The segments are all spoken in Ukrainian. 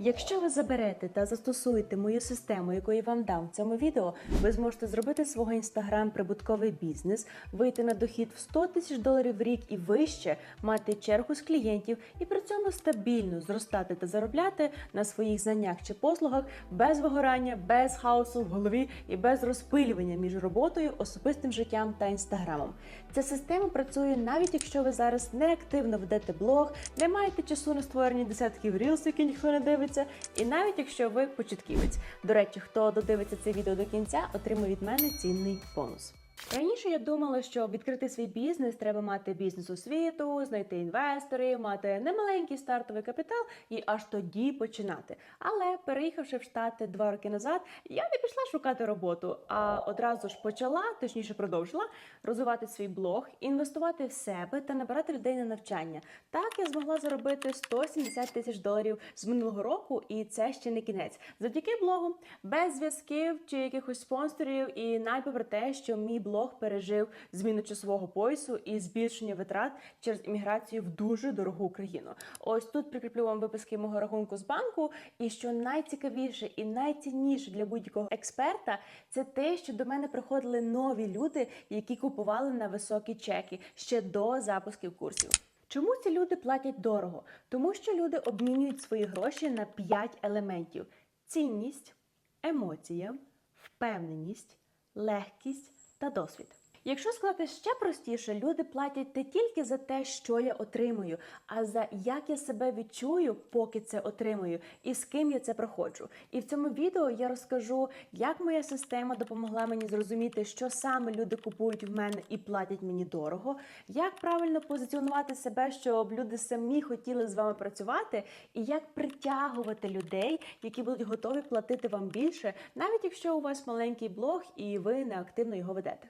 Якщо ви заберете та застосуєте мою систему, яку я вам дам в цьому відео, ви зможете зробити свого інстаграм прибутковий бізнес, вийти на дохід в 100 тисяч доларів в рік і вище, мати чергу з клієнтів і при цьому стабільно зростати та заробляти на своїх знаннях чи послугах без вигорання, без хаосу в голові і без розпилювання між роботою, особистим життям та інстаграмом. Ця система працює навіть якщо ви зараз не активно ведете блог, не маєте часу на створення десятків рілс, які ніхто не дивиться, і навіть якщо ви початківець. До речі, хто додивиться це відео до кінця, отримує від мене цінний бонус. Раніше я думала, що відкрити свій бізнес треба мати бізнес освіту, знайти інвесторів, мати немаленький стартовий капітал і аж тоді починати. Але переїхавши в Штати два роки назад, я не пішла шукати роботу, а одразу ж почала, точніше продовжила розвивати свій блог, інвестувати в себе та набирати людей на навчання. Так я змогла заробити 170 тисяч доларів з минулого року, і це ще не кінець. Завдяки блогу, без зв'язків чи якихось спонсорів, і навіть попри те, що мій блог пережив зміну часового поясу і збільшення витрат через імміграцію в дуже дорогу країну. Ось тут прикріплю вам виписки мого рахунку з банку. І що найцікавіше і найцінніше для будь-якого експерта, це те, що до мене приходили нові люди, які купували на високі чеки ще до запусків курсів. Чому ці люди платять дорого? Тому що люди обмінюють свої гроші на 5 елементів: цінність, емоція, впевненість, легкість та досвід. Якщо сказати ще простіше, люди платять не тільки за те, що я отримую, а за як я себе відчую, поки це отримую, і з ким я це проходжу. І в цьому відео я розкажу, як моя система допомогла мені зрозуміти, що саме люди купують в мене і платять мені дорого, як правильно позиціонувати себе, щоб люди самі хотіли з вами працювати, і як притягувати людей, які будуть готові платити вам більше, навіть якщо у вас маленький блог і ви не активно його ведете.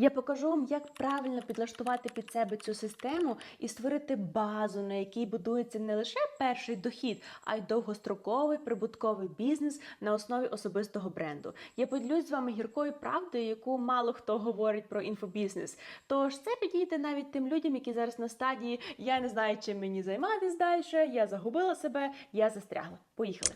Я покажу вам, як правильно підлаштувати під себе цю систему і створити базу, на якій будується не лише перший дохід, а й довгостроковий прибутковий бізнес на основі особистого бренду. Я поділюсь з вами гіркою правдою, яку мало хто говорить про інфобізнес. Тож це підійде навіть тим людям, які зараз на стадії я не знаю, чим мені займатися далі, я загубила себе, я застрягла. Поїхали.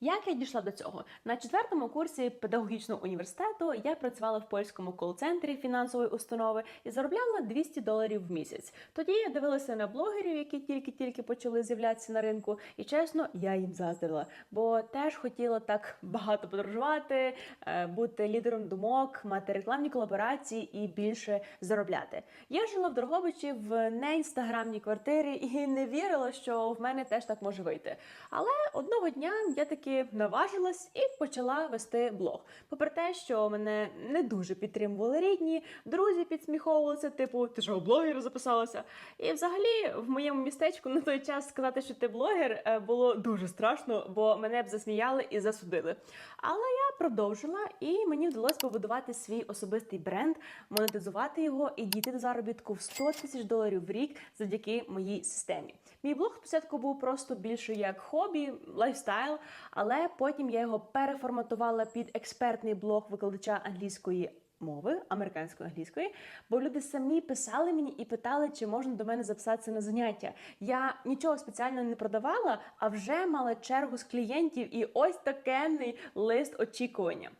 Як я дійшла до цього? На четвертому курсі педагогічного університету я працювала в польському кол-центрі фінансової установи і заробляла 200 доларів в місяць. Тоді я дивилася на блогерів, які тільки-тільки почали з'являтися на ринку, і чесно, я їм заздрила, бо теж хотіла так багато подорожувати, е, бути лідером думок, мати рекламні колаборації і більше заробляти. Я жила в Дрогобичі в неінстаграмній квартирі і не вірила, що в мене теж так може вийти. Але одного дня я таки наважилась і почала вести блог. Попри те, що мене не дуже підтримували рідні, друзі підсміховувалися, типу, ти що, блогер записалася? І взагалі в моєму містечку на той час сказати, що ти блогер, е, було дуже страшно, бо мене б засміяли і засудили. Але я продовжила, і мені вдалося побудувати свій особистий бренд, монетизувати його і дійти до заробітку в 100 тисяч доларів в рік завдяки моїй системі. Мій блог спочатку був просто більше як хобі, лайфстайл, але потім я його переформатувала під експертний блог викладача англійської. Мови американської англійської, бо люди самі писали мені і питали, чи можна до мене записатися на заняття. Я нічого спеціально не продавала, а вже мала чергу з клієнтів і ось такенний лист очікування.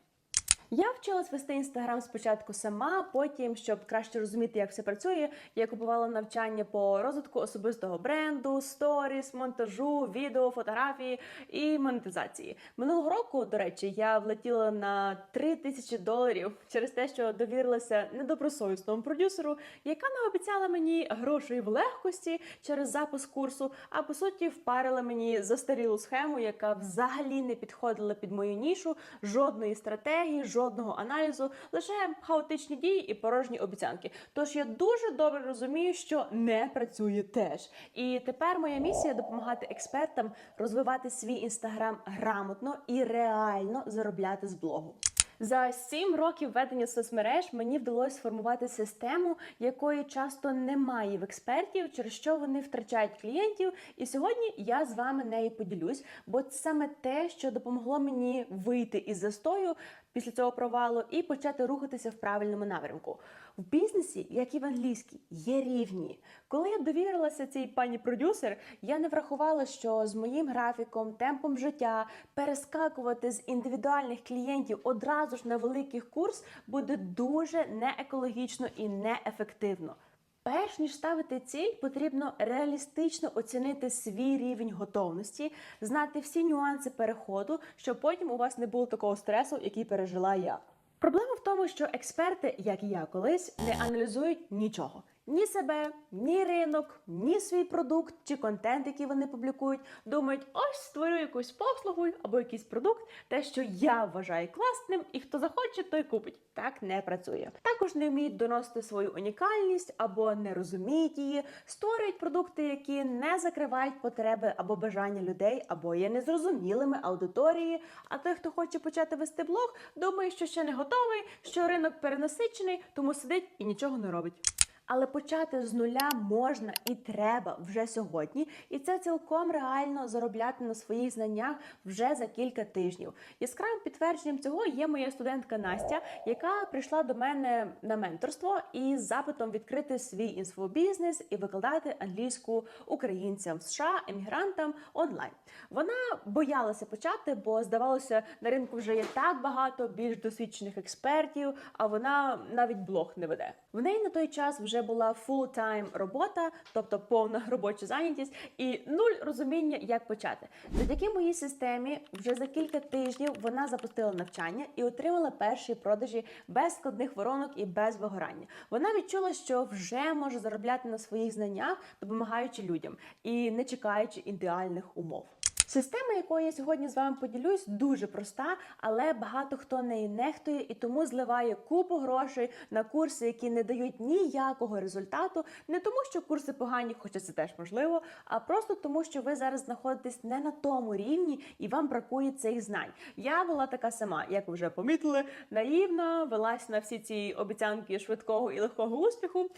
Я вчилась вести інстаграм спочатку сама, потім, щоб краще розуміти, як все працює, я купувала навчання по розвитку особистого бренду, сторіс, монтажу, відео, фотографії і монетизації. Минулого року, до речі, я влетіла на 3 тисячі доларів через те, що довірилася недобросовісному продюсеру, яка не обіцяла мені грошей в легкості через запуск курсу, а по суті впарила мені застарілу схему, яка взагалі не підходила під мою нішу, жодної стратегії, жодного аналізу, лише хаотичні дії і порожні обіцянки. Тож я дуже добре розумію, що не працює теж. І тепер моя місія допомагати експертам розвивати свій інстаграм грамотно і реально заробляти з блогу. За сім років ведення соцмереж мені вдалося сформувати систему, якої часто немає в експертів, через що вони втрачають клієнтів. І сьогодні я з вами нею поділюсь, бо це саме те, що допомогло мені вийти із застою після цього провалу і почати рухатися в правильному напрямку. В бізнесі, як і в англійській, є рівні. Коли я довірилася цій пані продюсер, я не врахувала, що з моїм графіком, темпом життя перескакувати з індивідуальних клієнтів одразу ж на великий курс буде дуже неекологічно і неефективно. Перш ніж ставити ціль, потрібно реалістично оцінити свій рівень готовності, знати всі нюанси переходу, щоб потім у вас не було такого стресу, який пережила я. Проблема в тому, що експерти, як і я колись, не аналізують нічого. Ні себе, ні ринок, ні свій продукт чи контент, який вони публікують, думають, ось створю якусь послугу або якийсь продукт, те, що я вважаю класним, і хто захоче, той купить. Так не працює. Також не вміють доносити свою унікальність або не розуміють її, створюють продукти, які не закривають потреби або бажання людей, або є незрозумілими аудиторії. А той, хто хоче почати вести блог, думає, що ще не готовий, що ринок перенасичений, тому сидить і нічого не робить. Але почати з нуля можна і треба вже сьогодні, і це цілком реально заробляти на своїх знаннях вже за кілька тижнів. Яскравим підтвердженням цього є моя студентка Настя, яка прийшла до мене на менторство із запитом відкрити свій інфобізнес і викладати англійську українцям в США, емігрантам онлайн. Вона боялася почати, бо здавалося, на ринку вже є так багато більш досвідчених експертів, а вона навіть блог не веде. В неї на той час вже була full-time робота, тобто повна робоча зайнятість, і нуль розуміння, як почати. Завдяки моїй системі вже за кілька тижнів вона запустила навчання і отримала перші продажі без складних воронок і без вигорання. Вона відчула, що вже може заробляти на своїх знаннях, допомагаючи людям і не чекаючи ідеальних умов. Система, якою я сьогодні з вами поділюсь, дуже проста, але багато хто нею нехтує і тому зливає купу грошей на курси, які не дають ніякого результату. Не тому, що курси погані, хоча це теж можливо, а просто тому, що ви зараз знаходитесь не на тому рівні і вам бракує цих знань. Я була така сама, як ви вже помітили, наївна, велась на всі ці обіцянки швидкого і легкого успіху.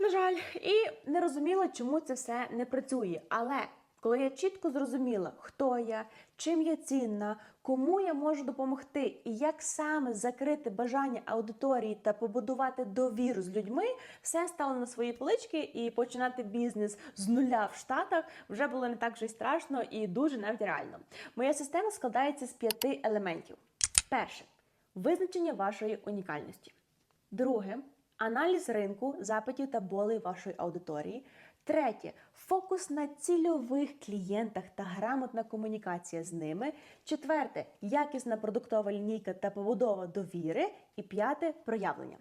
На жаль, і не розуміла, чому це все не працює. Але коли я чітко зрозуміла, хто я, чим я цінна, кому я можу допомогти, і як саме закрити бажання аудиторії та побудувати довіру з людьми, все стало на свої полички і починати бізнес з нуля в Штатах вже було не так вже й страшно і дуже навіть реально. Моя система складається з п'яти елементів. Перше визначення вашої унікальності. Друге аналіз ринку, запитів та болей вашої аудиторії. Третє фокус на цільових клієнтах та грамотна комунікація з ними. Четверте якісна продуктова лінійка та побудова довіри. І п'яте проявлення.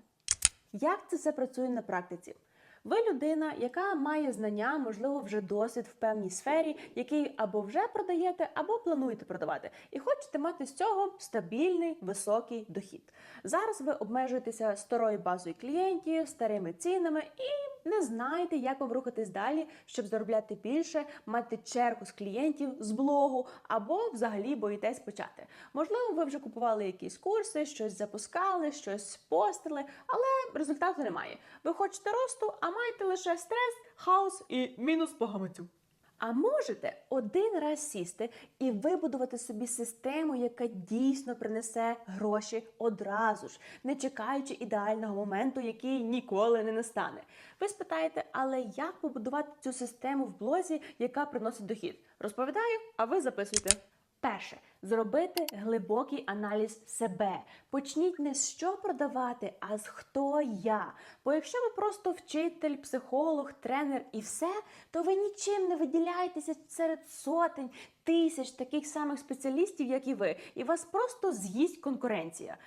Як це все працює на практиці? Ви людина, яка має знання, можливо, вже досвід в певній сфері, який або вже продаєте, або плануєте продавати, і хочете мати з цього стабільний високий дохід. Зараз ви обмежуєтеся старою базою клієнтів, старими цінами і не знаєте, як вам рухатись далі, щоб заробляти більше, мати чергу з клієнтів з блогу, або взагалі боїтесь почати. Можливо, ви вже купували якісь курси, щось запускали, щось постили, але результату немає. Ви хочете росту, а маєте лише стрес, хаос і мінус по гаманцю. А можете один раз сісти і вибудувати собі систему, яка дійсно принесе гроші одразу ж, не чекаючи ідеального моменту, який ніколи не настане. Ви спитаєте, але як побудувати цю систему в блозі, яка приносить дохід? Розповідаю, а ви записуйте. Перше зробити глибокий аналіз себе. Почніть не з що продавати, а з хто я. Бо якщо ви просто вчитель, психолог, тренер і все, то ви нічим не виділяєтеся серед сотень, тисяч таких самих спеціалістів, як і ви, і вас просто з'їсть конкуренція.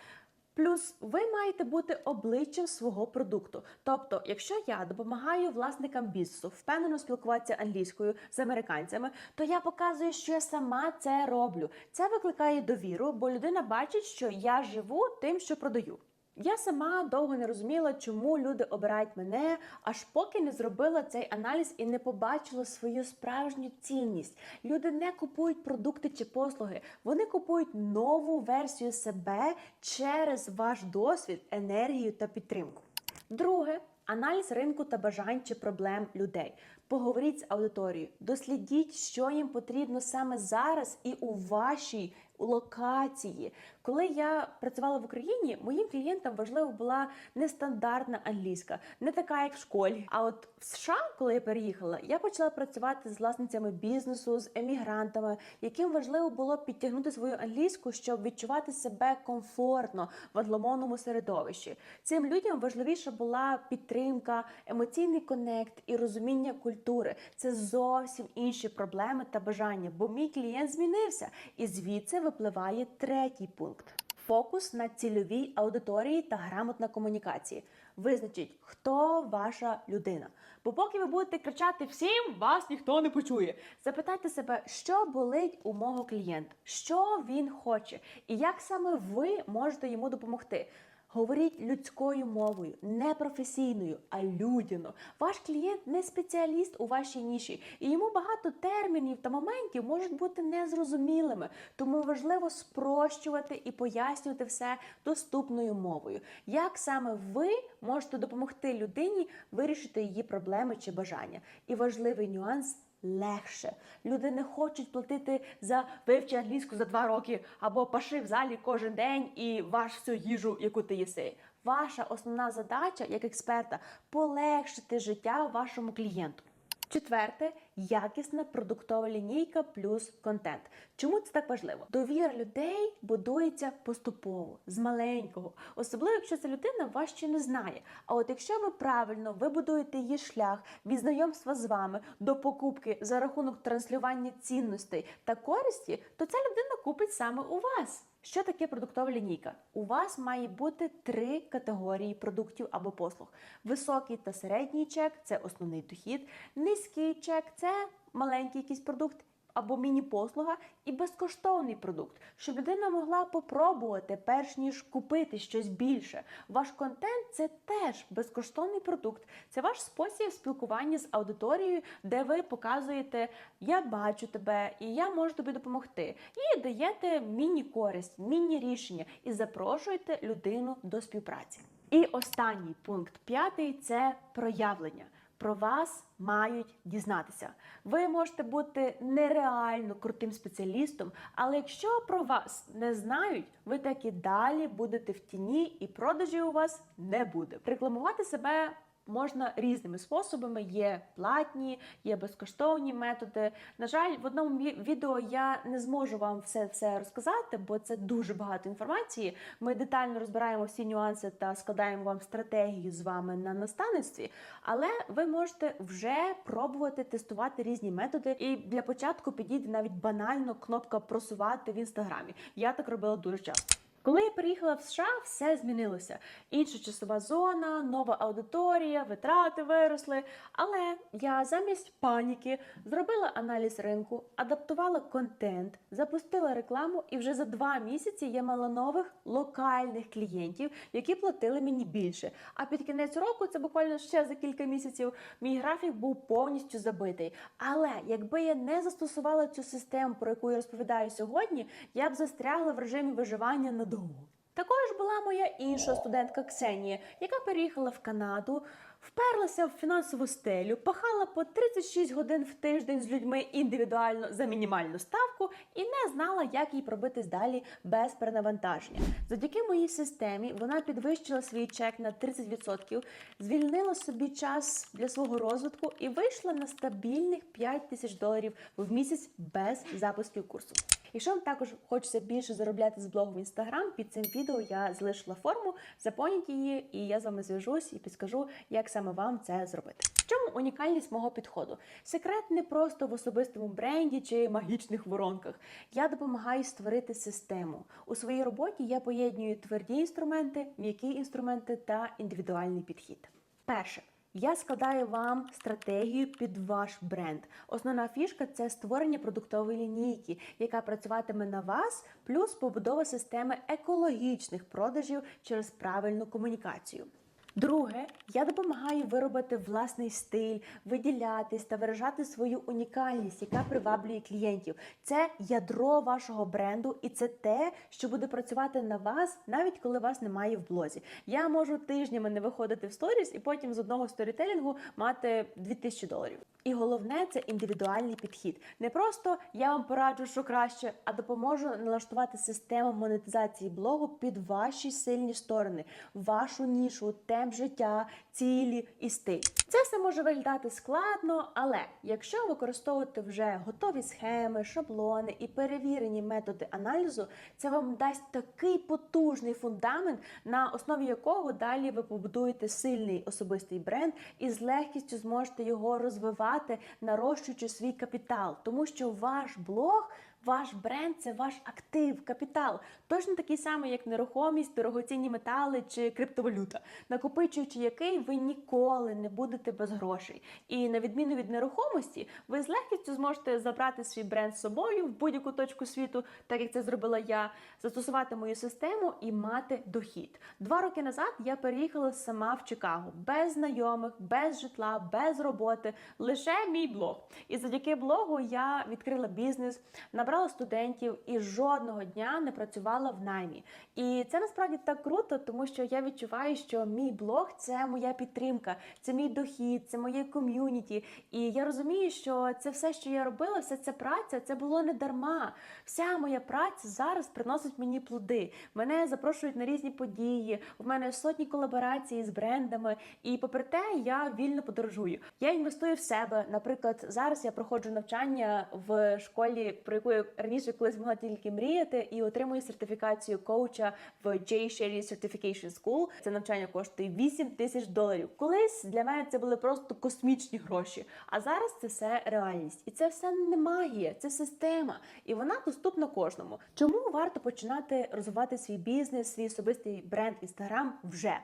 Плюс ви маєте бути обличчям свого продукту. Тобто, якщо я допомагаю власникам бізнесу впевнено спілкуватися англійською з американцями, то я показую, що я сама це роблю. Це викликає довіру, бо людина бачить, що я живу тим, що продаю. Я сама довго не розуміла, чому люди обирають мене, аж поки не зробила цей аналіз і не побачила свою справжню цінність. Люди не купують продукти чи послуги, вони купують нову версію себе через ваш досвід, енергію та підтримку. Друге. Аналіз ринку та бажань чи проблем людей. Поговоріть з аудиторією, дослідіть, що їм потрібно саме зараз і у вашій локації. Коли я працювала в Україні, моїм клієнтам важливо була нестандартна англійська, не така, як в школі. А от в США, коли я переїхала, я почала працювати з власницями бізнесу, з емігрантами, яким важливо було підтягнути свою англійську, щоб відчувати себе комфортно в англомовному середовищі. Цим людям важливіша була підтримка, емоційний конект і розуміння культури. Це зовсім інші проблеми та бажання, бо мій клієнт змінився, і звідси випливає третій пункт. Фокус на цільовій аудиторії та грамотна комунікації. Визначіть, хто ваша людина. Бо поки ви будете кричати всім, вас ніхто не почує. Запитайте себе, що болить у мого клієнта, що він хоче, і як саме ви можете йому допомогти. Говоріть людською мовою, не професійною, а людяно. Ваш клієнт не спеціаліст у вашій ніші, і йому багато термінів та моментів можуть бути незрозумілими. Тому важливо спрощувати і пояснювати все доступною мовою. Як саме ви можете допомогти людині вирішити її проблеми чи бажання? І важливий нюанс. Легше люди не хочуть платити за вивчення англійську за два роки або паши в залі кожен день і ваш всю їжу, яку ти їси. Ваша основна задача як експерта полегшити життя вашому клієнту. Четверте якісна продуктова лінійка плюс контент. Чому це так важливо? Довіра людей будується поступово, з маленького, особливо якщо ця людина вас ще не знає. А от якщо ви правильно вибудуєте її шлях від знайомства з вами до покупки за рахунок транслювання цінностей та користі, то ця людина купить саме у вас. Що таке продуктова лінійка? У вас має бути три категорії продуктів або послуг: високий та середній чек це основний дохід, низький чек це маленький якийсь продукт. Або міні-послуга і безкоштовний продукт, щоб людина могла попробувати, перш ніж купити щось більше. Ваш контент це теж безкоштовний продукт. Це ваш спосіб спілкування з аудиторією, де ви показуєте Я бачу тебе і я можу тобі допомогти. І даєте міні-користь, міні-рішення і запрошуєте людину до співпраці. І останній пункт п'ятий це проявлення. Про вас мають дізнатися. Ви можете бути нереально крутим спеціалістом, але якщо про вас не знають, ви так і далі будете в тіні, і продажі у вас не буде. Рекламувати себе. Можна різними способами, є платні, є безкоштовні методи. На жаль, в одному відео я не зможу вам все все розказати, бо це дуже багато інформації. Ми детально розбираємо всі нюанси та складаємо вам стратегію з вами на наставництві. Але ви можете вже пробувати тестувати різні методи. І для початку підійде навіть банально кнопка просувати в інстаграмі. Я так робила дуже часто. Коли я переїхала в США, все змінилося. Інша часова зона, нова аудиторія, витрати виросли. Але я замість паніки зробила аналіз ринку, адаптувала контент, запустила рекламу, і вже за два місяці я мала нових локальних клієнтів, які платили мені більше. А під кінець року, це буквально ще за кілька місяців, мій графік був повністю забитий. Але якби я не застосувала цю систему, про яку я розповідаю сьогодні, я б застрягла в режимі виживання надовго. Також була моя інша студентка Ксенія, яка переїхала в Канаду, вперлася в фінансову стелю, пахала по 36 годин в тиждень з людьми індивідуально за мінімальну ставку і не знала, як їй пробитись далі без перенавантаження. Завдяки моїй системі вона підвищила свій чек на 30%, звільнила собі час для свого розвитку і вийшла на стабільних 5 тисяч доларів в місяць без запусків курсу. Якщо вам також хочеться більше заробляти з блогу в інстаграм, під цим відео я залишила форму, заповніть її, і я з вами зв'яжусь і підскажу, як саме вам це зробити. В чому унікальність мого підходу? Секрет не просто в особистому бренді чи магічних воронках. Я допомагаю створити систему. У своїй роботі я поєднюю тверді інструменти, м'які інструменти та індивідуальний підхід. Перше. Я складаю вам стратегію під ваш бренд. Основна фішка це створення продуктової лінійки, яка працюватиме на вас, плюс побудова системи екологічних продажів через правильну комунікацію. Друге, я допомагаю виробити власний стиль, виділятись та виражати свою унікальність, яка приваблює клієнтів. Це ядро вашого бренду, і це те, що буде працювати на вас, навіть коли вас немає в блозі. Я можу тижнями не виходити в сторіс і потім з одного сторітелінгу мати 2000 доларів. І головне це індивідуальний підхід. Не просто я вам пораджу, що краще, а допоможу налаштувати систему монетизації блогу під ваші сильні сторони, вашу нішу, темп життя, цілі і стиль. Це все може виглядати складно, але якщо використовувати вже готові схеми, шаблони і перевірені методи аналізу, це вам дасть такий потужний фундамент, на основі якого далі ви побудуєте сильний особистий бренд і з легкістю зможете його розвивати, нарощуючи свій капітал, тому що ваш блог. Ваш бренд це ваш актив, капітал, точно такий самий, як нерухомість, дорогоцінні метали чи криптовалюта, накопичуючи який ви ніколи не будете без грошей. І на відміну від нерухомості, ви з легкістю зможете забрати свій бренд з собою в будь-яку точку світу, так як це зробила я, застосувати мою систему і мати дохід. Два роки назад я переїхала сама в Чикаго без знайомих, без житла, без роботи, лише мій блог. І завдяки блогу я відкрила бізнес, набрала студентів і жодного дня не працювала в наймі. І це насправді так круто, тому що я відчуваю, що мій блог це моя підтримка, це мій дохід, це моє ком'юніті. І я розумію, що це все, що я робила, вся ця праця, це було не дарма. Вся моя праця зараз приносить мені плоди. Мене запрошують на різні події. У мене сотні колаборацій з брендами. І попри те, я вільно подорожую. Я інвестую в себе. Наприклад, зараз я проходжу навчання в школі, про яку я раніше колись могла тільки мріяти, і отримую сертифікацію коуча в J. Sherry Certification School. Це навчання коштує 8 тисяч доларів. Колись для мене це були просто космічні гроші. А зараз це все реальність, і це все не магія, це система, і вона доступна кожному. Чому варто починати розвивати свій бізнес, свій особистий бренд Instagram вже?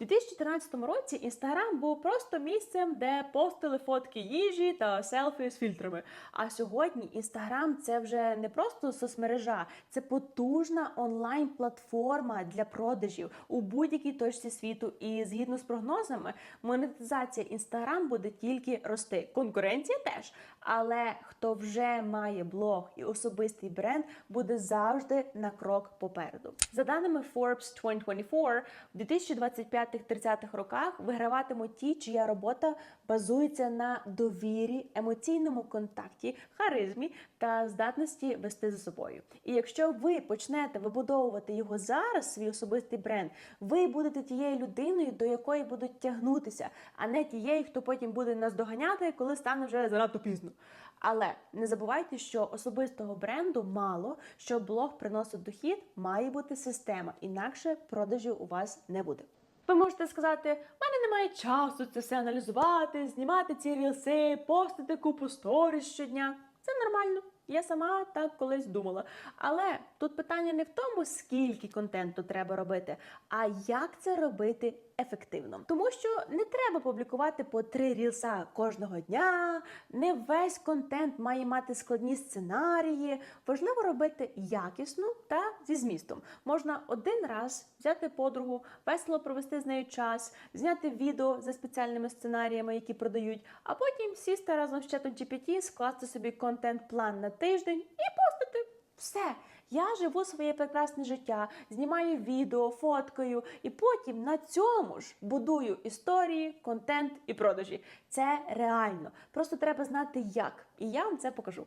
У 2014 році Інстаграм був просто місцем, де постили фотки їжі та селфі з фільтрами. А сьогодні Інстаграм це вже не просто соцмережа, це потужна онлайн-платформа для продажів у будь-якій точці світу. І згідно з прогнозами, монетизація Інстаграм буде тільки рости. Конкуренція теж. Але хто вже має блог і особистий бренд, буде завжди на крок попереду. За даними Forbes 2024, в 2025-30 роках виграватимуть ті, чия робота базується на довірі, емоційному контакті, харизмі та здатності вести за собою. І якщо ви почнете вибудовувати його зараз, свій особистий бренд, ви будете тією людиною, до якої будуть тягнутися, а не тією, хто потім буде нас доганяти, коли стане вже занадто пізно. Але не забувайте, що особистого бренду мало, щоб блог приносив дохід, має бути система, інакше продажів у вас не буде. Ви можете сказати, в мене немає часу це все аналізувати, знімати ці рілси, постити купу сторіс щодня. Це нормально. Я сама так колись думала. Але тут питання не в тому, скільки контенту треба робити, а як це робити ефективно. Тому що не треба публікувати по три рілса кожного дня. Не весь контент має мати складні сценарії. Важливо робити якісно та зі змістом. Можна один раз взяти подругу, весело провести з нею час, зняти відео за спеціальними сценаріями, які продають, а потім сісти разом з чатом GPT, скласти собі контент-план на тиждень і постити. Все. Я живу своє прекрасне життя, знімаю відео, фоткаю, і потім на цьому ж будую історії, контент і продажі. Це реально. Просто треба знати як. І я вам це покажу.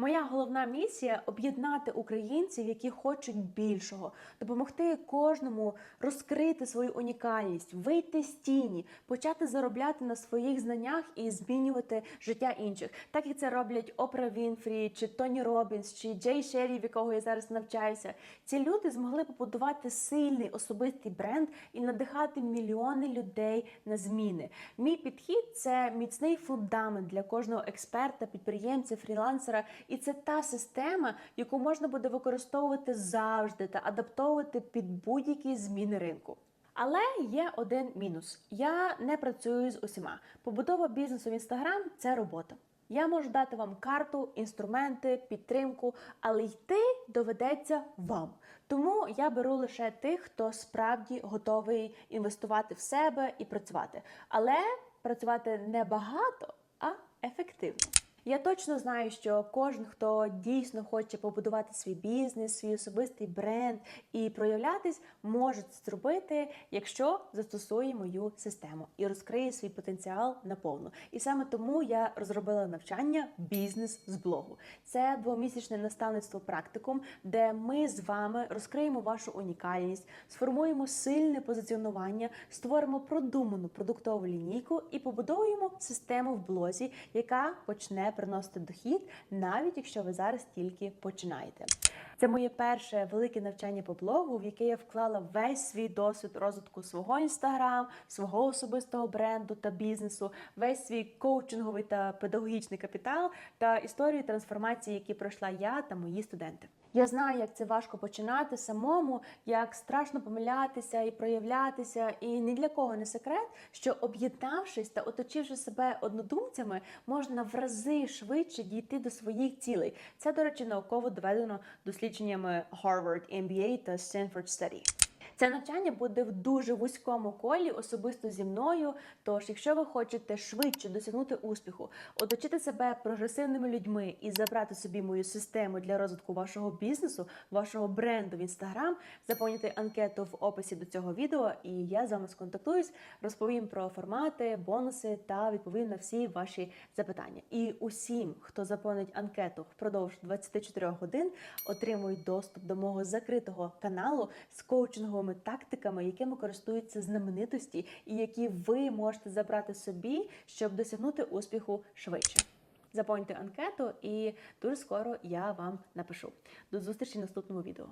Моя головна місія об'єднати українців, які хочуть більшого, допомогти кожному розкрити свою унікальність, вийти з тіні, почати заробляти на своїх знаннях і змінювати життя інших, так як це роблять Опра Вінфрі, чи Тоні Робінс, чи Джей Шері, в якого я зараз навчаюся. Ці люди змогли побудувати сильний особистий бренд і надихати мільйони людей на зміни. Мій підхід це міцний фундамент для кожного експерта, підприємця, фрілансера. І це та система, яку можна буде використовувати завжди та адаптовувати під будь-які зміни ринку. Але є один мінус: я не працюю з усіма. Побудова бізнесу в інстаграм це робота. Я можу дати вам карту, інструменти, підтримку, але йти доведеться вам. Тому я беру лише тих, хто справді готовий інвестувати в себе і працювати. Але працювати не багато, а ефективно. Я точно знаю, що кожен, хто дійсно хоче побудувати свій бізнес, свій особистий бренд і проявлятись, може це зробити, якщо застосує мою систему і розкриє свій потенціал наповну. І саме тому я розробила навчання бізнес з блогу. Це двомісячне наставництво практикум, де ми з вами розкриємо вашу унікальність, сформуємо сильне позиціонування, створимо продуману продуктову лінійку і побудуємо систему в блозі, яка почне приносити дохід, навіть якщо ви зараз тільки починаєте. Це моє перше велике навчання по блогу, в яке я вклала весь свій досвід розвитку свого інстаграм, свого особистого бренду та бізнесу, весь свій коучинговий та педагогічний капітал та історію трансформації, які пройшла я та мої студенти. Я знаю, як це важко починати самому, як страшно помилятися і проявлятися. І ні для кого не секрет, що об'єднавшись та оточивши себе однодумцями, можна в рази швидше дійти до своїх цілей. Це, до речі, науково доведено дослідженнями Harvard MBA та Stanford Study. Це навчання буде в дуже вузькому колі, особисто зі мною. Тож, якщо ви хочете швидше досягнути успіху, оточити себе прогресивними людьми і забрати собі мою систему для розвитку вашого бізнесу, вашого бренду в інстаграм, заповнюйте анкету в описі до цього відео, і я з вами сконтактуюсь, розповім про формати, бонуси та відповім на всі ваші запитання. І усім, хто заповнить анкету впродовж 24 годин, отримують доступ до мого закритого каналу з коучинговими тактиками, якими користуються знаменитості, і які ви можете забрати собі, щоб досягнути успіху швидше. Заповнюйте анкету, і дуже скоро я вам напишу. До зустрічі в наступному відео.